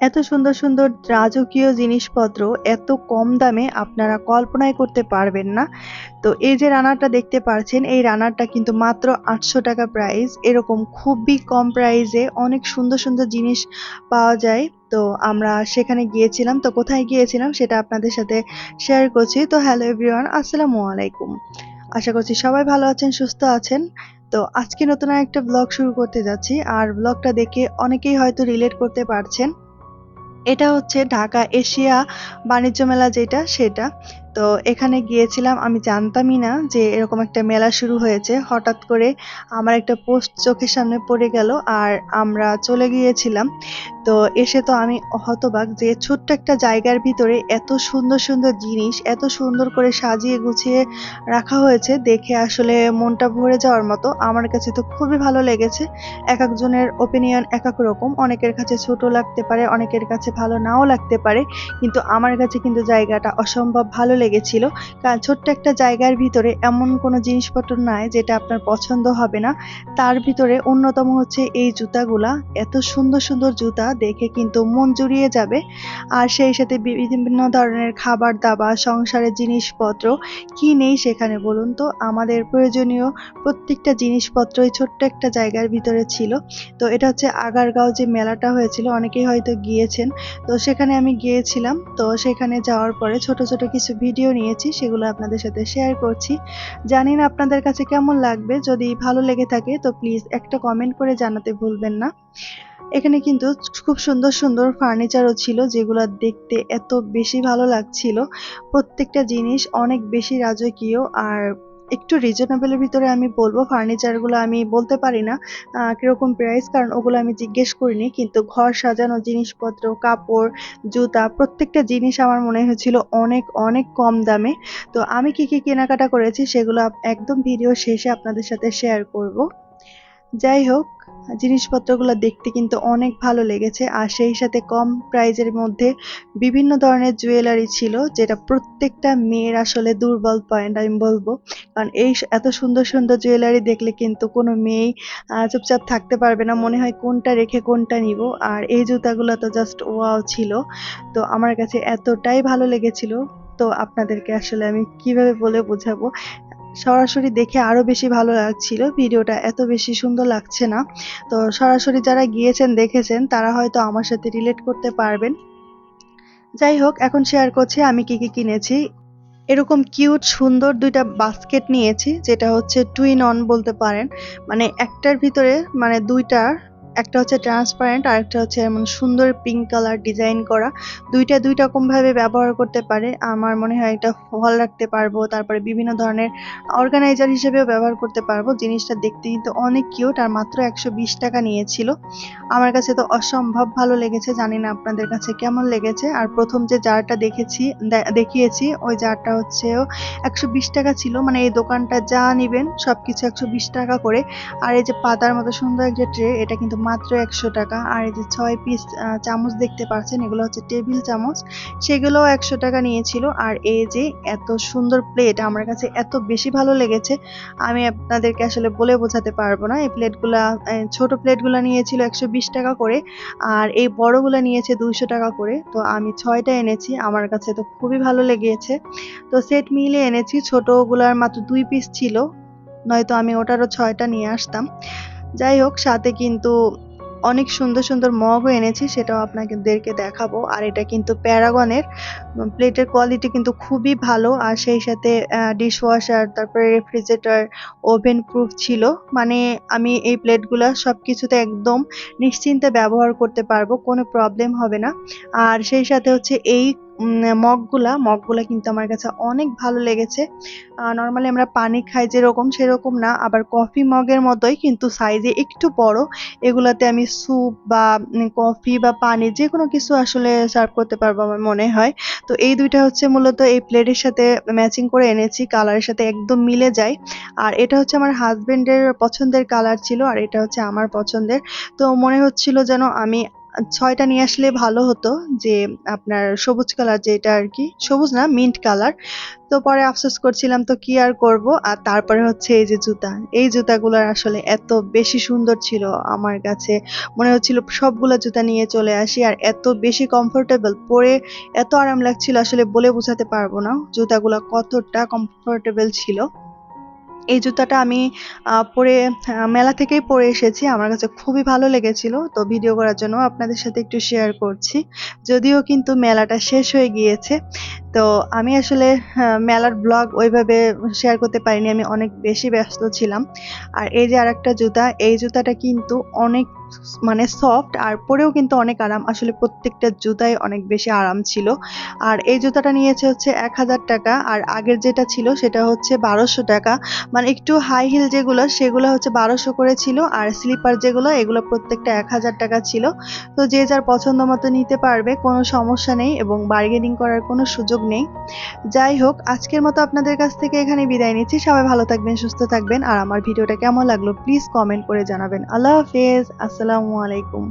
এত সুন্দর সুন্দর রাজকীয় জিনিসপত্র এত কম দামে আপনারা কল্পনাই করতে পারবেন না। তো এই যে রানারটা দেখতে পাচ্ছেন এই রানারটা কিন্তু মাত্র আটশো টাকা প্রাইস এরকম খুবই কম প্রাইসে অনেক সুন্দর সুন্দর জিনিস পাওয়া যায়। তো আমরা সেখানে গিয়েছিলাম। তো কোথায় গিয়েছিলাম সেটা আপনাদের সাথে শেয়ার করছি। তো হ্যালো এভরিওয়ান আসসালামু আলাইকুম। আশা করছি সবাই ভালো আছেন, সুস্থ আছেন। তো আজকে নতুন একটা ব্লগ শুরু করতে যাচ্ছি। আর ব্লগটা দেখে অনেকেই হয়তো রিলেট করতে পারছেন। এটা হচ্ছে ঢাকা এশিয়া বাণিজ্য মেলা যেটা সেটা। তো এখানে গিয়েছিলাম, আমি জানতামই না যে এরকম একটা মেলা শুরু হয়েছে। হঠাৎ করে আমার একটা পোস্ট চোখের সামনে পড়ে গেল আর আমরা চলে গিয়েছিলাম। তো এসে তো আমি হতবাক যে ছোট্ট একটা জায়গার ভিতরে এত সুন্দর সুন্দর জিনিস, এত সুন্দর করে সাজিয়ে গুছিয়ে রাখা হয়েছে দেখে আসলে মনটা ভরে যাওয়ার মতো। আমার কাছে তো খুবই ভালো লেগেছে। এক একজনের ওপিনিয়ন এক এক রকম। অনেকের কাছে ছোট লাগতে পারে, অনেকের কাছে ভালো নাও লাগতে পারে। কিন্তু আমার কাছে কিন্তু জায়গাটা অসম্ভব ভালো লেগেছিল। কারণ ছোট্ট একটা জায়গার ভিতরে এমন কোনো জিনিসপত্র নাই যেটা আপনার পছন্দ হবে না। তার ভিতরে অন্যতম হচ্ছে এই জুতাগুলা। এত সুন্দর সুন্দর জুতা দেখে কিন্তু মন জুড়িয়ে যাবে। আর সেই সাথে বিভিন্ন ধরনের খাবার দাবার, সংসারের জিনিসপত্র কি নেই সেখানে বলুন তো? আমাদের প্রয়োজনীয় প্রত্যেকটা জিনিসপত্র এই ছোট্ট একটা জায়গার ভিতরে ছিল। তো এটা হচ্ছে আগারগাঁও যে মেলাটা হয়েছিল, অনেকেই হয়তো গিয়েছেন। তো সেখানে আমি গিয়েছিলাম। তো সেখানে যাওয়ার পরে ছোট ছোট কিছু ভিডিও নিয়েছি, সেগুলো আপনাদের সাথে শেয়ার করছি। জানি না আপনাদের কাছে কেমন লাগবে, যদি ভালো লেগে থাকে তো প্লিজ একটা কমেন্ট করে জানাতে ভুলবেন না। এখানে কিন্তু খুব সুন্দর সুন্দর ফার্নিচারও ছিল, যেগুলো দেখতে এত বেশি ভালো লাগছিল। প্রত্যেকটা জিনিস অনেক বেশি রাজকীয় আর একটু রিজনেবলের ভিতরে আমি বলব ফার্নিচারগুলো আমি বলতে পারি না কীরকম প্রাইস কারণ ওগুলো আমি জিজ্ঞেস করিনি, কিন্তু ঘর সাজানো, জিনিসপত্র, কাপড়, জুতা, প্রত্যেকটা জিনিস আমার মনে হয়েছিল অনেক অনেক কম দামে। তো আমি কি কি কেনাকাটা করেছি সেগুলো একদম ভিডিও শেষে আপনাদের সাথে শেয়ার করব। যাই হোক জিনিসপত্রগুলো দেখতে কিন্তু অনেক ভালো লেগেছে, আর সেই সাথে কম প্রাইজের মধ্যে বিভিন্ন ধরনের জুয়েলারি ছিল, যেটা প্রত্যেকটা মেয়ের আসলে দুর্বল পয়েন্ট আমি বলব। কারণ এই এত সুন্দর সুন্দর জুয়েলারি দেখলে কিন্তু কোনো মেয়েই চুপচাপ থাকতে পারবে না। মনে হয় কোনটা রেখে কোনটা নিব। আর এই জুতাগুলো তো জাস্ট ওয়াও ছিল। তো আমার কাছে এতটাই ভালো লেগেছিল। তো আপনাদেরকে আসলে আমি কীভাবে বলে বোঝাবো? সরাসরি দেখে আরও বেশি ভালো লাগছিল। ভিডিওটা এত বেশি সুন্দর লাগছে না। তো সরাসরি যারা গিয়েছেন, দেখেছেন, তারা হয়তো আমার সাথে রিলেট করতে পারবেন। যাই হোক, এখন শেয়ার করছি আমি কি কি কিনেছি। এরকম কিউট সুন্দর দুইটা বাস্কেট নিয়েছি, যেটা হচ্ছে টুইন অন বলতে পারেন। মানে একটার ভিতরে মানে দুইটার একটা হচ্ছে ট্রান্সপারেন্ট আর একটা হচ্ছে এমন সুন্দর পিঙ্ক কালার ডিজাইন করা। দুইটা দুই রকম ভাবে ব্যবহার করতে পারে। আমার মনে হয় এটা ফল রাখতে পারব। তারপরে বিভিন্ন ধরনের অর্গানাইজার হিসেবেও ব্যবহার করতে পারব। জিনিসটা দেখতে কিন্তু অনেক কিউট আর মাত্র একশো বিশ টাকা নিয়েছিল। আমার কাছে তো অসম্ভব ভালো লেগেছে। জানি না আপনাদের কাছে কেমন লেগেছে। আর প্রথম যে জারটা দেখেছি দেখিয়েছি, ওই জারটা হচ্ছেও একশো বিশ টাকা ছিল। মানে এই দোকানটা যা নিবেন, সবকিছু একশো বিশ টাকা করে। আর এই যে পাতার মতো সুন্দর একটা ট্রে এটা কিন্তু মাত্র একশো টাকা। আর এই যে ছয় পিস চামচ দেখতে পাচ্ছেন, এগুলো হচ্ছে টেবিল চামচ। সেগুলোও একশো টাকা নিয়েছিল। আর এই যে এত সুন্দর প্লেট আমার কাছে এত বেশি ভালো লেগেছে, আমি আপনাদেরকে আসলে বলে বোঝাতে পারব না। এই প্লেটগুলা ছোট প্লেটগুলা নিয়েছিল একশো বিশ টাকা করে, আর এই বড়গুলা নিয়েছে দুইশো টাকা করে। তো আমি ছয়টা এনেছি, আমার কাছে তো খুবই ভালো লেগেছে। তো সেট মিলিয়ে এনেছি, ছোটগুলার মাত্র দুই পিস ছিল, নয়তো আমি ওটারও ছয়টা নিয়ে আসতাম। যাই হোক, সাথে কিন্তু অনেক সুন্দর সুন্দর মগও এনেছি, সেটাও আপনাদেরকে দেখাবো। আর এটা কিন্তু প্যারাগনের প্লেটের কোয়ালিটি কিন্তু খুবই ভালো। আর সেই সাথে ডিশ ওয়াশার তারপরে রেফ্রিজারেটর ওভেন প্রুফ ছিল। মানে আমি এই প্লেটগুলো সব কিছুতে একদম নিশ্চিন্তে ব্যবহার করতে পারব, কোনো প্রবলেম হবে না। আর সেই সাথে হচ্ছে এই মগগুলা মগগুলা কিন্তু আমার কাছে অনেক ভালো লেগেছে। নর্মালি আমরা পানি খাই যেরকম সেরকম না, আবার কফি মগের মতোই কিন্তু সাইজে একটু বড়। এগুলাতে আমি স্যুপ বা কফি বা পানি যে কোনো কিছু আসলে সার্ভ করতে পারব আমার মনে হয়। তো এই দুইটা হচ্ছে মূলত এই প্লেটের সাথে ম্যাচিং করে এনেছি কালারের সাথে একদম মিলে যায়। আর এটা হচ্ছে আমার হাজবেন্ডের পছন্দের কালার ছিল, আর এটা হচ্ছে আমার পছন্দের। তো মনে হচ্ছিল যেন আমি ছয়টা নিয়ে আসলে ভালো হতো যে আপনার সবুজ কালার যেটা আর কি, সবুজ না মিন্ট কালার। তো পরে আফসোস করছিলাম, তো কি আর করব? আর তারপরে হচ্ছে এই যে জুতা। এই জুতাগুলো আসলে এত বেশি সুন্দর ছিল আমার কাছে। মনে হচ্ছিল সবগুলো জুতা নিয়ে চলে আসি আর এত বেশি কমফোর্টেবল পরে এত আরাম লাগছিল আসলে বলে বোঝাতে পারব না। জুতাগুলো কতটা কমফোর্টেবল ছিল। এই জুতাটা আমি পরে মেলা থেকেই পরে এসেছি। আমার কাছে খুবই ভালো লেগেছিল। তো ভিডিও করার জন্য আপনাদের সাথে একটু শেয়ার করছি। যদিও কিন্তু মেলাটা শেষ হয়ে গিয়েছে। তো আমি আসলে মেলার ব্লগ ওইভাবে শেয়ার করতে পারিনি। আমি অনেক বেশি ব্যস্ত ছিলাম। আর এই যে আরেকটা জুতা, এই জুতাটা কিন্তু অনেক মানে সফট আর পরেও কিন্তু অনেক আরাম। আসলে প্রত্যেকটা জুতাই অনেক বেশি আরাম ছিল। আর এই জুতাটা নিয়েছে হচ্ছে এক হাজার টাকা, আর আগের যেটা ছিল সেটা হচ্ছে বারোশো টাকা। মানে একটু হাই হিল যেগুলো, সেগুলো হচ্ছে বারোশো করে ছিল, আর স্লিপার যেগুলো, এগুলো প্রত্যেকটা এক হাজার টাকা ছিল। তো যে যার পছন্দ মতো নিতে পারবে, কোনো সমস্যা নেই এবং বার্গেনিং করার কোনো সুযোগ নেই। যাই হোক, আজকের মতো আপনাদের কাছ থেকে এখানে বিদায় নিচ্ছি। সবাই ভালো থাকবেন, সুস্থ থাকবেন। আর আমার ভিডিওটা কেমন লাগল প্লিজ কমেন্ট করে জানাবেন। আল্লাহ হাফেজ আসসালামু আলাইকুম।